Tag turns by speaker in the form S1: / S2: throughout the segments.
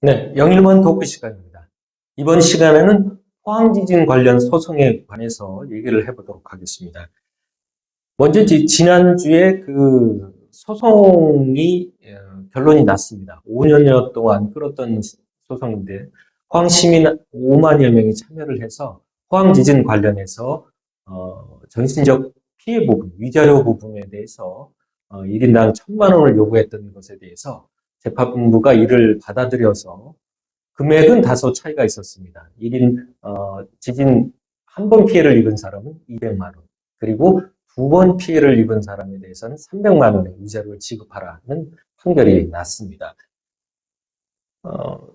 S1: 네, 영일원 토크 시간입니다. 이번 시간에는 포항지진 관련 소송에 관해서 얘기를 해보도록 하겠습니다. 먼저 지- 지난주에 그 소송이 어, 결론이 났습니다. 5년여 동안 끌었던 소송인데 포항 시민 5만여 명이 참여를 해서 포항 지진 관련해서 어, 정신적 피해 부분, 위자료 부분에 대해서 어, 1인당 1천만 원을 요구했던 것에 대해서 재판부가 이를 받아들여서 금액은 다소 차이가 있었습니다. 1인 어, 지진 한 번 피해를 입은 사람은 200만 원, 그리고 두 번 피해를 입은 사람에 대해서는 300만 원의 위자료를 지급하라는 판결이 났습니다. 어,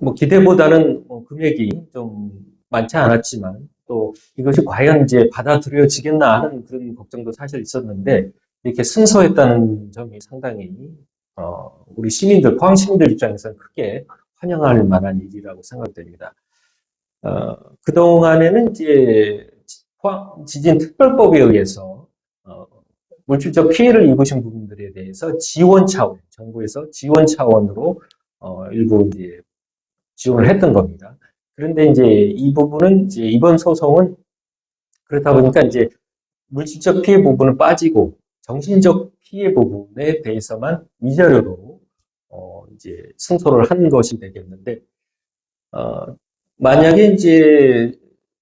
S1: 뭐 기대보다는 뭐 금액이 좀 많지 않았지만 또 이것이 과연 이제 받아들여지겠나 하는 그런 걱정도 사실 있었는데 이렇게 승소했다는 점이 상당히 어, 우리 시민들, 포항 시민들 입장에서는 크게 환영할 만한 일이라고 생각됩니다. 어, 그동안에는 이제 포항 지진 특별법에 의해서 어, 물질적 피해를 입으신 분들에 대해서 지원 차원, 정부에서 지원 차원으로 어, 일부 이제 지원을 했던 겁니다. 그런데 이제 이 부분은 이제 이번 소송은 그렇다 보니까 이제 물질적 피해 부분은 빠지고 정신적 피해 부분에 대해서만 위자료로 어, 이제 승소를 한 것이 되겠는데 어, 만약에 이제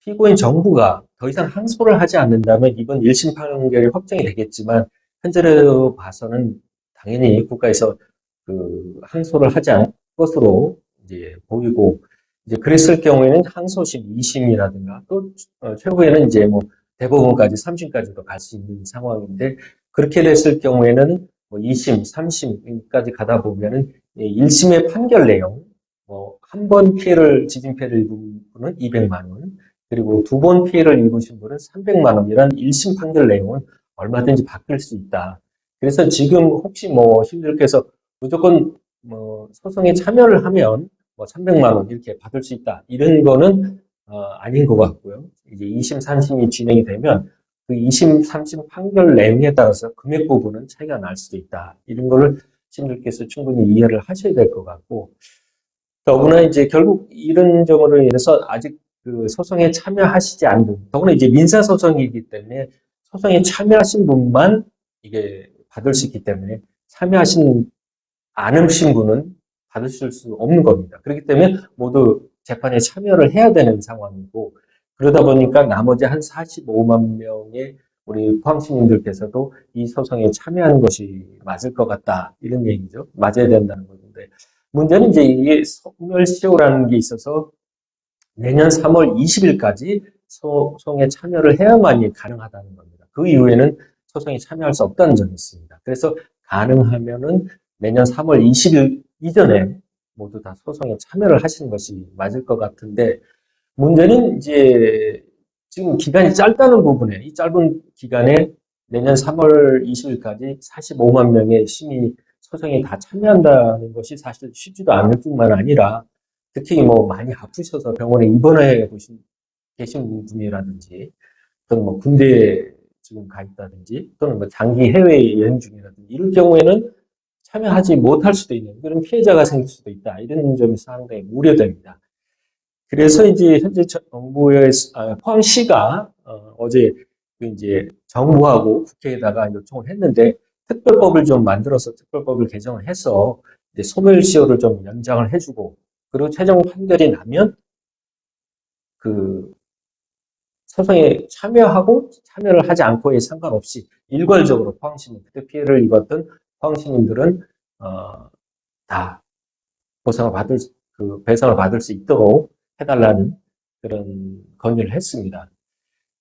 S1: 피고인 정부가 더 이상 항소를 하지 않는다면 이번 1심 판결이 확정이 되겠지만 현재로 봐서는 당연히 국가에서 그 항소를 하지 않을 것으로 이제 보이고 이제 그랬을 경우에는 항소심 2심이라든가 또 어, 최후에는 이제 뭐 대법원까지 3심까지도 갈 수 있는 상황인데 그렇게 됐을 경우에는 뭐 2심, 3심까지 가다 보면은 1심의 판결 내용 뭐 한 번 피해를 지진 피해를 입은 분은 200만 원 그리고 두 번 피해를 입으신 분은 300만 원이란 1심 판결 내용은 얼마든지 바뀔 수 있다. 그래서 지금 혹시 뭐 시민들께서 무조건 뭐 소송에 참여를 하면 뭐 300만 원 이렇게 받을 수 있다. 이런 거는 어, 아닌 것 같고요. 이제 2심, 3심이 진행이 되면 그 2심, 3심 판결 내용에 따라서 금액 부분은 차이가 날 수도 있다. 이런 거를 시민들께서 충분히 이해를 하셔야 될 것 같고 더구나 이제 결국 이런 점으로 인해서 아직 그 소송에 참여하시지 않는 더구나 이제 민사 소송이기 때문에 소송에 참여하신 분만 이게 받을 수 있기 때문에 참여하신 않으신 분은 받으실 수 없는 겁니다. 그렇기 때문에 모두 재판에 참여를 해야 되는 상황이고 그러다 보니까 나머지 한 45만 명의 우리 포항 시민들께서도 이 소송에 참여하는 것이 맞을 것 같다 이런 얘기죠. 맞아야 된다는 건데 문제는 이제 이게 소멸시효라는 게 있어서 내년 3월 20일까지 소송에 참여를 해야만이 가능하다는 겁니다. 그 이후에는 소송에 참여할 수 없다는 점이 있습니다. 그래서 가능하면은 내년 3월 20일 이전에 모두 다 소송에 참여를 하시는 것이 맞을 것 같은데 문제는 이제 지금 기간이 짧다는 부분에 이 짧은 기간에 내년 3월 20일까지 45만 명의 시민이 소송에 다 참여한다는 것이 사실 쉽지도 않을 뿐만 아니라 특히 뭐 많이 아프셔서 병원에 입원해 보신 계신 분이라든지 또는 뭐 군대에 지금 가 있다든지 또는 뭐 장기 해외 여행 중이라든지 이럴 경우에는 참여하지 못할 수도 있는 그런 피해자가 생길 수도 있다 이런 점이 상당히 우려됩니다. 그래서 이제 현재 정부의 아, 포항시가 어, 제 이제 정부하고 국회에다가 요청을 했는데 특별법을 좀 만들어서 특별법을 개정을 해서 소멸시효를 좀 연장을 해주고 그리고 최종 판결이 나면 그 소송에 참여하고 참여를 하지 않고에 상관없이 일괄적으로 포항시민 그때 피해를 입었던 포항시민들은 어, 다 보상을 받을 수- 그 배상을 받을 수 있도록 해달라는 그런 건의를 했습니다.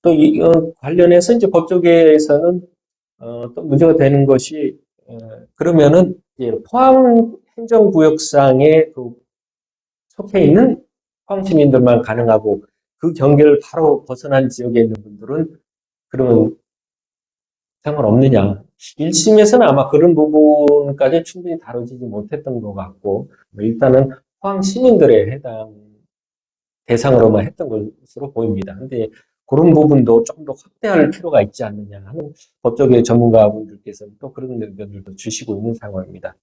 S1: 또 이 어, 관련해서 이제 법조계에서는 어, 또 문제가 되는 것이 어, 그러면은 포항 행정구역상에 그 속해 있는 포항 시민들만 가능하고 그 경계를 바로 벗어난 지역에 있는 분들은 그러면 상관없느냐. 1심에서는 아마 그런 부분까지 충분히 다뤄지지 못했던 것 같고 뭐 일단은 포항 시민들에 해당 대상으로만 했던 것으로 보입니다. 근데 그런 부분도 좀더 확대할 필요가 있지 않느냐 하는 법조계 전문가분들께서는 또 그런 의견들도 주시고 있는 상황입니다.